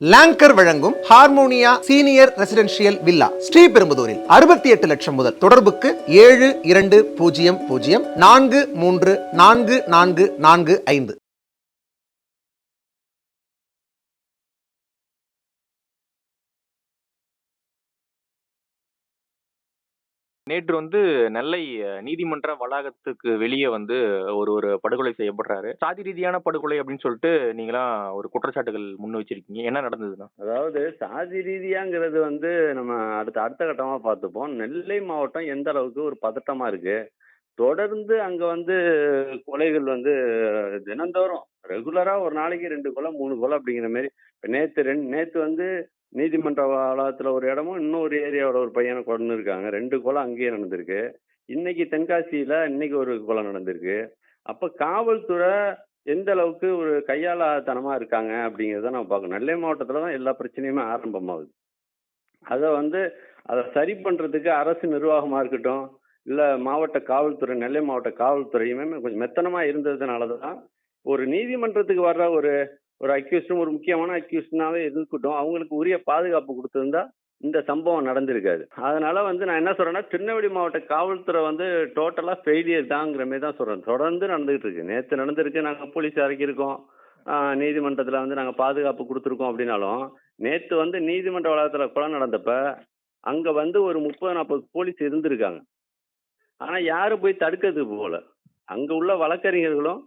Longer வழங்கும் Harmonia senior residential villa ஸ்ரீபெரும்புதூரில் அறுபத்தி எட்டு லட்சம் முதல் தொடர்புக்கு ஏழு இரண்டு பூஜ்ஜியம் பூஜ்ஜியம் நான்கு மூன்று நான்கு நான்கு நான்கு ஐந்து. நேற்று வந்து நெல்லை நீதிமன்ற வளாகத்துக்கு வெளியே வந்து ஒரு ஒரு படுகொலை செய்யப்படுறாரு. சாதி ரீதியான படுகொலை அப்படின்னு சொல்லிட்டு நீங்களாம் ஒரு குற்றச்சாட்டுகள் முன் வச்சிருக்கீங்க. என்ன நடந்ததுன்னா? அதாவது சாதி ரீதியாங்கிறது வந்து நம்ம அடுத்த அடுத்த கட்டமாக பார்த்துப்போம். நெல்லை மாவட்டம் எந்த அளவுக்கு ஒரு பதட்டமா இருக்கு? தொடர்ந்து அங்க வந்து கொலைகள் வந்து தினந்தோறும். ரெகுலரா ஒரு நாளைக்கு ரெண்டு கொலை மூணு கொலை அப்படிங்கிற மாதிரி இப்போ நேத்து ரெண்டு நேத்து வந்து நீதிமன்ற வளாகத்துல ஒரு இடமும் இன்னொரு ஏரியாவோட ஒரு பையனை கொண்டு இருக்காங்க. ரெண்டு கொலை அங்கேயே நடந்திருக்கு. இன்னைக்கு தென்காசியில இன்னைக்கு ஒரு கொலை நடந்திருக்கு. அப்ப காவல்துறை எந்த அளவுக்கு ஒரு கையாளத்தனமா இருக்காங்க அப்படிங்கிறத நம்ம பார்க்கணும். நெல்லை மாவட்டத்தில் தான் எல்லா பிரச்சனையுமே ஆரம்பமாகுது. அதை வந்து அதை சரி பண்றதுக்கு அரசு நிர்வாகமா இருக்கட்டும் இல்லை மாவட்ட காவல்துறை நெல்லை மாவட்ட காவல்துறையுமே கொஞ்சம் மெத்தனமாக இருந்ததுனால தான் ஒரு நீதிமன்றத்துக்கு வர்ற ஒரு ஒரு அக்யூஸ்டும் ஒரு முக்கியமான அக்யூஸ்டாவே இருக்கட்டும் அவங்களுக்கு உரிய பாதுகாப்பு கொடுத்துருந்தா இந்த சம்பவம் நடந்திருக்காது. அதனால வந்து நான் என்ன சொல்றேன்னா திருநெல்வேலி மாவட்ட காவல்துறை வந்து டோட்டலா ஃபெயிலியர் தாங்கிற மாதிரி தான் சொல்றேன். தொடர்ந்து நடந்துகிட்டு இருக்கு நேற்று நடந்திருக்கு நாங்கள் போலீஸ் இறக்கியிருக்கோம். நீதிமன்றத்தில் வந்து நாங்கள் பாதுகாப்பு கொடுத்துருக்கோம் அப்படின்னாலும் நேற்று வந்து நீதிமன்ற வளாகத்தில் கொலை நடந்தப்ப அங்கே வந்து ஒரு முப்பது நாற்பது போலீஸ் இருந்திருக்காங்க. ஆனால் யாரும் போய் தடுக்கிறது போல. அங்கே உள்ள வழக்கறிஞர்களும்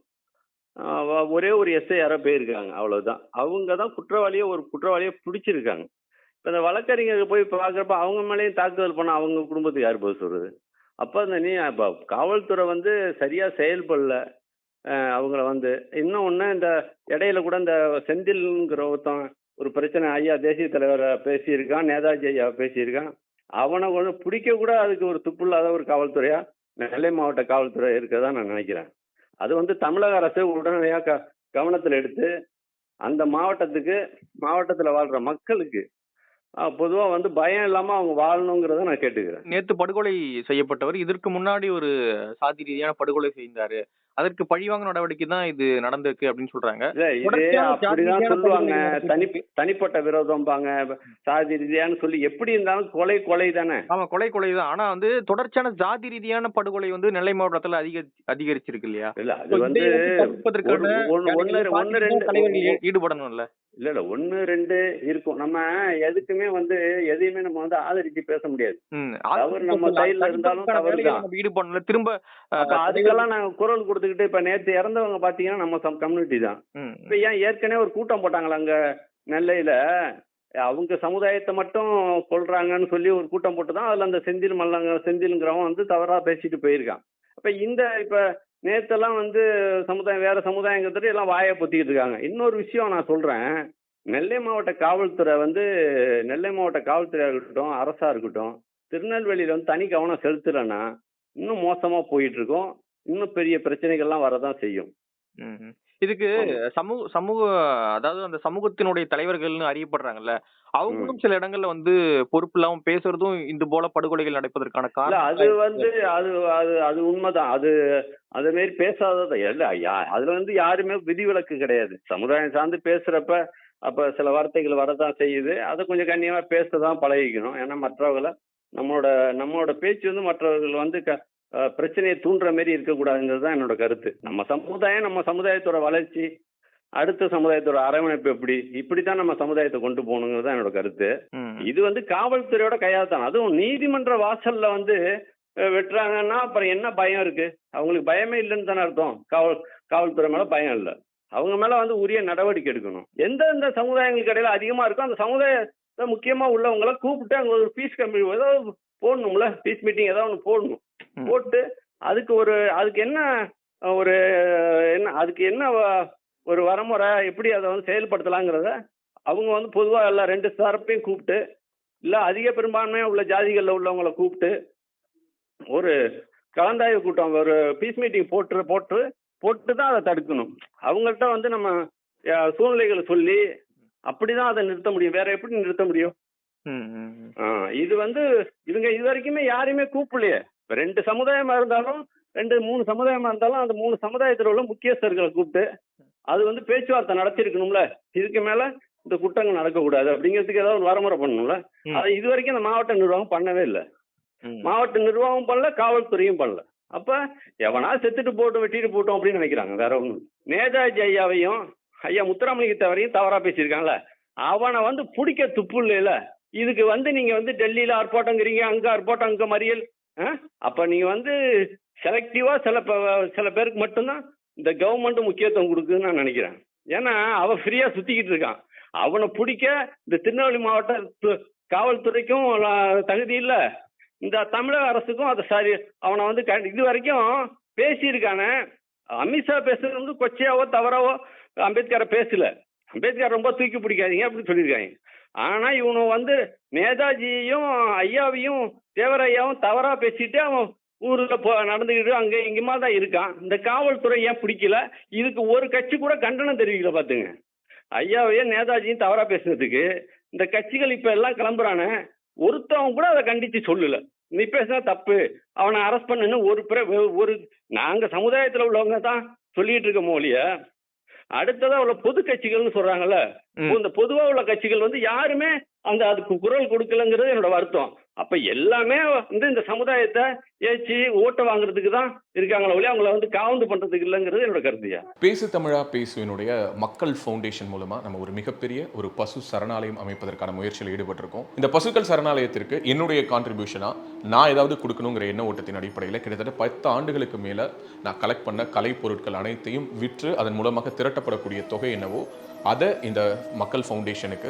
ஒரே ஒரு எஸ்ஐ யாரோ போயிருக்காங்க. அவ்வளோதான் அவங்க தான் குற்றவாளியை ஒரு குற்றவாளியை பிடிச்சிருக்காங்க. இப்போ இந்த வழக்கறிஞர்கள் போய் பார்க்குறப்ப அவங்க மேலேயும் தாக்குதல் பண்ண அவங்க குடும்பத்துக்கு யார் போய் சொல்கிறது அப்போ அந்த நீ இப்போ காவல்துறை வந்து சரியாக செயல்படல. அவங்கள வந்து இன்னும் ஒன்று இந்த இடையில கூட இந்த செந்தில்ங்கிற ஒருத்தன் ஒரு பிரச்சனை ஐயா தேசிய தலைவரை பேசியிருக்கான் நேதாஜி ஐயா பேசியிருக்கான். அவனை கொஞ்சம் பிடிக்க கூட அதுக்கு ஒரு துப்பு இல்லாத ஒரு காவல்துறையா? நெல்லை மாவட்ட காவல்துறை இருக்கிறதா நான் நினைக்கிறேன். அது வந்து தமிழக அரசு உடனடியாக க கவனத்தில் எடுத்து அந்த மாவட்டத்துக்கு மாவட்டத்தில் வாழ்ற மக்களுக்கு பொதுவாக வந்து பயம் இல்லாமல் அவங்க வாழணுங்கிறத நான் கேட்டுக்கிறேன். நேத்து படுகொலை செய்யப்பட்டவர் இதற்கு முன்னாடி ஒரு சாதி ரீதியான படுகொலை செய்தாரு. அதற்கு பழிவாங்க நடவடிக்கை தான் இது நடந்திருக்கு அப்படின்னு சொல்றாங்க. அப்படிதான் சொல்லுவாங்க. தனி தனிப்பட்ட விரோதம்பாங்க. சாதி ரீதியான்னு சொல்லி எப்படி இருந்தாலும் கொலை கொலை தானே. ஆமா கொலை கொலை தான். ஆனா வந்து தொடர்ச்சியான ஜாதி ரீதியான படுகொலை வந்து நெல்லை மாவட்டத்துல அதிக அதிகரிச்சிருக்கு இல்லையா? இல்ல பாதிக்கப்பட்ட ரெண்டு ஈடுபடணும்ல? இல்ல இல்ல. ஒண்ணு ரெண்டு இருக்கும். நம்ம எதுக்குமே வந்து எதையுமே நம்ம வந்து ஆதரிச்சு பேச முடியாது. தவறு நம்ம தடுப்பதற்கான side ல இருந்தாலும் தவறு ஈடுபடணும்ல திரும்ப அதுக்கெல்லாம் நாங்க குரல் கொடுத்துக்கிட்டு இப்ப நேத்து இறந்தவங்க பாத்தீங்கன்னா நம்ம கம்யூனிட்டி தான். இப்ப ஏன் ஏற்கனவே ஒரு கூட்டம் போட்டாங்களா அங்க நெல்லையில? அவங்க சமுதாயத்தை மட்டும் கொல்றாங்கன்னு சொல்லி ஒரு கூட்டம் போட்டு தான் அதுல அந்த செந்தில் மல்லங்க செந்தில்ங்கிறவன் வந்து தவறா பேசிட்டு போயிருக்கான். அப்ப இந்த இப்ப நேத்தெல்லாம் வந்து சமுதாயம் வேற சமுதாயங்கிறது எல்லாம் வாயை பொத்திக்கிட்டு இருக்காங்க. இன்னொரு விஷயம் நான் சொல்றேன். நெல்லை மாவட்ட காவல்துறை வந்து நெல்லை மாவட்ட காவல்துறையா இருக்கட்டும் அரசா இருக்கட்டும் திருநெல்வேலியில வந்து தனி கவனம் செலுத்தலைன்னா இன்னும் மோசமா போயிட்டு இருக்கும். இன்னும் பெரிய பிரச்சனைகள்லாம் வரதான் செய்யும். இதுக்கு சமூக சமூக அதாவது அந்த சமூகத்தினுடைய தலைவர்கள்னு அறியப்படுறாங்கல்ல அவங்களும் சில இடங்கள்ல வந்து பொறுப்பு இல்லாம பேசுறதும் இந்த போல படுகொலைகள் நடப்பதற்கான காரணம் அது வந்து அது அது அது உண்மைதான். அது அது மாரி பேசாதது அதுல வந்து யாருமே விதிவிலக்கு கிடையாது. சமுதாயம் சார்ந்து பேசுறப்ப அப்ப சில வார்த்தைகள் வரதான் செய்யுது. அதை கொஞ்சம் கண்ணியமா பேசதான் பழகிக்கணும். ஏன்னா மற்றவர்களை நம்மளோட நம்மளோட பேச்சு வந்து மற்றவர்கள் வந்து க பிரச்சனையை தூண்டுற மாதிரி இருக்கக்கூடாதுங்கிறது தான் என்னோட கருத்து. நம்ம சமுதாயம் நம்ம சமுதாயத்தோட வளர்ச்சி அடுத்த சமுதாயத்தோட அரவணைப்பு எப்படி இப்படித்தான் நம்ம சமுதாயத்தை கொண்டு போகணுங்கிறது தான் என்னோட கருத்து. இது வந்து காவல்துறையோட கையாள்தான் அதுவும் நீதிமன்ற வாசல்ல வந்து வெட்டுறாங்கன்னா அப்புறம் என்ன பயம் இருக்கு? அவங்களுக்கு பயமே இல்லைன்னு தானே அர்த்தம். காவல் காவல்துறை மேல பயம் இல்லை. அவங்க மேல வந்து உரிய நடவடிக்கை எடுக்கணும். எந்தெந்த சமுதாயங்களுக்கு இடையில அதிகமா இருக்கோ அந்த சமுதாயத்தை முக்கியமா உள்ளவங்கள கூப்பிட்டு அங்க ஒரு பீஸ் கம்மி ஏதாவது போடணும்ல பீஸ் மீட்டிங் ஏதாவது ஒன்று போடணும். போட்டு அதுக்கு ஒரு அதுக்கு என்ன ஒரு என்ன அதுக்கு என்ன ஒரு வரமுறை எப்படி அதை வந்து செயல்படுத்தலாங்கிறத அவங்க வந்து பொதுவாக எல்லா ரெண்டு தரப்பையும் கூப்பிட்டு இல்லை அதிக பெரும்பான்மையாக உள்ள ஜாதிகளில் உள்ளவங்கள கூப்பிட்டு ஒரு கலந்தாய்வு கூட்டம் ஒரு பீஸ் மீட்டிங் போட்டு போட்டு போட்டு தான் அதை தடுக்கணும். அவங்கள்ட்ட வந்து நம்ம சூழ்நிலைகளை சொல்லி அப்படிதான் அதை நிறுத்த முடியும். வேற எப்படி நிறுத்த முடியும்? இது வந்து இவங்க இது வரைக்குமே யாரையுமே கூப்பிடலையே. ரெண்டு சமுதாயமா இருந்தாலும் ரெண்டு மூணு சமுதாயமா இருந்தாலும் அந்த மூணு சமுதாயத்தில் உள்ள முக்கியஸ்தர்களை கூப்பிட்டு அது வந்து பேச்சுவார்த்தை நடத்திருக்கணும்ல இதுக்கு மேல இந்த குற்றங்கள் நடக்கக்கூடாது அப்படிங்கிறதுக்கு ஏதாவது ஒரு வரமுறை பண்ணணும்ல. அதை இது வரைக்கும் இந்த மாவட்ட நிர்வாகம் பண்ணவே இல்லை. மாவட்ட நிர்வாகம் பண்ணல காவல்துறையும் பண்ணல. அப்ப எவனா செத்துட்டு போட்டு வெட்டிட்டு போட்டோம் அப்படின்னு நினைக்கிறாங்க வேற ஒண்ணும் நேதாஜி ஐயாவையும் ஐயா முத்துராமலிங்க தவறையும் தவறா பேசியிருக்காங்கல்ல. அவனை வந்து பிடிக்க துப்பு இல்லைல இதுக்கு வந்து நீங்க வந்து டெல்லியில ஆர்ப்பாட்டங்கிறீங்க அங்க ஆர்ப்பாட்டம் அங்க மறியல்? அப்ப நீங்க வந்து செலக்டிவா சில சில பேருக்கு மட்டும்தான் இந்த கவர்மெண்ட் முக்கியத்துவம் கொடுக்குதுன்னு நான் நினைக்கிறேன். ஏன்னா அவன் ஃப்ரீயா சுத்திக்கிட்டு இருக்கான். அவனை பிடிக்க இந்த திருநெல்வேலி மாவட்ட காவல்துறைக்கும் தகுதி இல்லை. இந்த தமிழக அரசுக்கும் அதை சரி அவனை வந்து க- இது வரைக்கும் பேசியிருக்கானே. அமித்ஷா பேசுறது வந்து கொச்சையாவோ தவறாவோ அம்பேத்கரை பேசல. அம்பேத்கர் ரொம்ப தூக்கி பிடிக்காதீங்க அப்படின்னு சொல்லியிருக்காங்க. ஆனா இவனு வந்து நேதாஜியையும் ஐயாவையும் தேவரையாவும் தவறா பேசிட்டு அவன் ஊர்ல போ நடந்துக்கிட்டு அங்க இங்கமா தான் இருக்கான். இந்த காவல்துறை ஏன் பிடிக்கல? இதுக்கு ஒரு கட்சி கூட கண்டனம் தெரிவிக்கல பாத்துங்க ஐயாவையும் நேதாஜியும் தவறா பேசுனதுக்கு இந்த கட்சிகள் இப்ப எல்லாம் கிளம்புறானே ஒருத்தவன் கூட அதை கண்டிச்சு சொல்லல. நீ பேசினா தப்பு. அவனை அரெஸ்ட் பண்ணுன்னு ஒரு பிற ஒரு நாங்க சமுதாயத்துல உள்ளவங்க தான் சொல்லிட்டு இருக்க மொழிய அடுத்ததா உள்ள பொது கட்சிகள்னு சொல்றாங்கல்ல. இந்த பொதுவா உள்ள கட்சிகள் வந்து யாருமே அந்த அதுக்கு குரல் கொடுக்கலங்கிறது என்னோட வருத்தம் அப்ப எல்லாமே வந்து இந்த சமுதாயத்தை ஏச்சி ஓட்ட வாங்குறதுக்கு தான் இருக்காங்களே ஒழிய அவங்கள வந்து காவந்து பண்றதுக்கு இல்லைங்கிறது என்னோட கருதியா பேசு தமிழா பேசுவினுடைய மக்கள் ஃபவுண்டேஷன் மூலமா நம்ம ஒரு மிகப்பெரிய ஒரு பசு சரணாலயம் அமைப்பதற்கான முயற்சியில் ஈடுபட்டிருக்கோம். இந்த பசுக்கள் சரணாலயத்திற்கு என்னுடைய கான்ட்ரிபியூஷனா நான் ஏதாவது கொடுக்கணுங்கிற எண்ண ஓட்டத்தின் அடிப்படையில் கிட்டத்தட்ட பத்து ஆண்டுகளுக்கு மேல நான் கலெக்ட் பண்ண கலை பொருட்கள் அனைத்தையும் விற்று அதன் மூலமாக திரட்டப்படக்கூடிய தொகை என்னவோ அதை இந்த மக்கள் ஃபவுண்டேஷனுக்கு